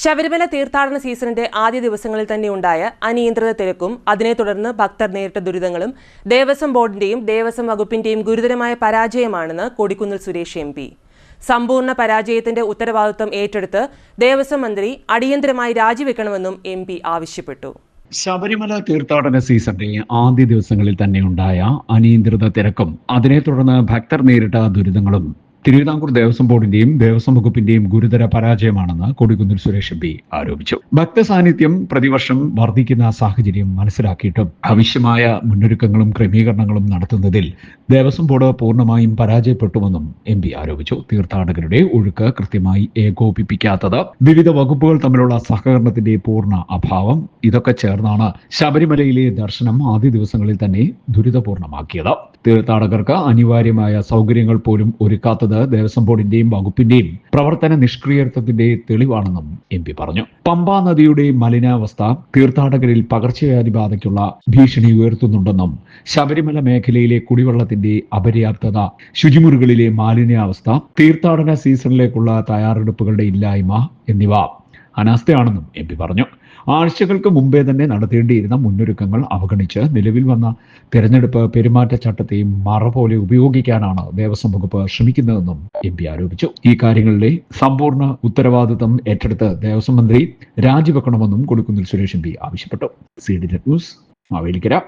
ശബരിമല തീർത്ഥാടന സീസണിന്റെ ആദ്യ ദിവസങ്ങളിൽ തന്നെ ഉണ്ടായ അനിയന്ത്രിത തിരക്കും അതിനെ തുടർന്ന് ഭക്തർ നേരിട്ട ദുരിതങ്ങളും ദേവസ്വം ബോർഡിന്റെയും ദേവസ്വം വകുപ്പിന്റെയും ഗുരുതരമായ പരാജയമാണെന്ന് കൊടിക്കുന്നിൽ സുരേഷ് എം പി. സമ്പൂർണ പരാജയത്തിന്റെ ഉത്തരവാദിത്വം ഏറ്റെടുത്ത് ദേവസ്വം മന്ത്രി അടിയന്തരമായി രാജിവെക്കണമെന്നും എം പി ആവശ്യപ്പെട്ടു. ശബരിമല തീർത്ഥാടന സീസണിന്റെ ആദ്യ ദിവസങ്ങളിൽ തന്നെ ഉണ്ടായ അനിയന്ത്രിത തിരക്കും അതിനെ തുടർന്ന് ഭക്തർ നേരിട്ട ദുരിതങ്ങളും തിരുവിതാംകൂർ ദേവസ്വം ബോർഡിന്റെയും ദേവസ്വം വകുപ്പിന്റെയും ഗുരുതര പരാജയമാണെന്ന് കൊടിക്കുന്നിൽ സുരേഷ് എം ആരോപിച്ചു. ഭക്തസാന്നിധ്യം പ്രതിവർഷം വർദ്ധിക്കുന്ന സാഹചര്യം മനസ്സിലാക്കിയിട്ടും ആവശ്യമായ മുന്നൊരുക്കങ്ങളും ക്രമീകരണങ്ങളും നടത്തുന്നതിൽ ദേവസ്വം ബോർഡ് പൂർണമായും പരാജയപ്പെട്ടുവെന്നും എം പി ആരോപിച്ചു. തീർത്ഥാടകരുടെ ഒഴുക്ക് കൃത്യമായി ഏകോപിപ്പിക്കാത്തത് വിവിധ വകുപ്പുകൾ തമ്മിലുള്ള സഹകരണത്തിന്റെ പൂർണ അഭാവം. ഇതൊക്കെ ചേർന്നാണ് ശബരിമലയിലെ ദർശനം ആദ്യ ദിവസങ്ങളിൽ തന്നെ ദുരിതപൂർണമാക്കിയത്. തീർത്ഥാടകർക്ക് അനിവാര്യമായ സൗകര്യങ്ങൾ പോലും ഒരുക്കാത്തത് ദേവസ്വം ബോർഡിന്റെയും വകുപ്പിന്റെയും പ്രവർത്തന നിഷ്ക്രിയത്വത്തിന്റെ തെളിവാണെന്നും എം പി പറഞ്ഞു. പമ്പാ നദിയുടെ മലിനാവസ്ഥ തീർത്ഥാടകരിൽ പകർച്ചവ്യാധി ബാധയ്ക്കുള്ള ഭീഷണി ഉയർത്തുന്നുണ്ടെന്നും ശബരിമല മേഖലയിലെ കുടിവെള്ളത്തിന്റെ അപര്യാപ്തത ശുചിമുറികളിലെ മാലിന്യാവസ്ഥ തീർത്ഥാടന സീസണിലേക്കുള്ള തയ്യാറെടുപ്പുകളുടെ ഇല്ലായ്മ എന്നിവ അനാസ്ഥയാണെന്നും എം പി പറഞ്ഞു. ആഴ്ചകൾക്ക് മുമ്പേ തന്നെ നടത്തേണ്ടിയിരുന്ന മുന്നൊരുക്കങ്ങൾ അവഗണിച്ച് നിലവിൽ വന്ന തെരഞ്ഞെടുപ്പ് പെരുമാറ്റച്ചട്ടത്തെയും മറ പോലെ ഉപയോഗിക്കാനാണ് ദേവസ്വം വകുപ്പ് ശ്രമിക്കുന്നതെന്നും എം പി ആരോപിച്ചു. ഈ കാര്യങ്ങളിലെ സമ്പൂർണ ഉത്തരവാദിത്തം ഏറ്റെടുത്ത് ദേവസ്വം മന്ത്രി രാജിവെക്കണമെന്നും കൊടുക്കുന്നിൽ സുരേഷ് എം പി ആവശ്യപ്പെട്ടു. C D news Mavelikkara.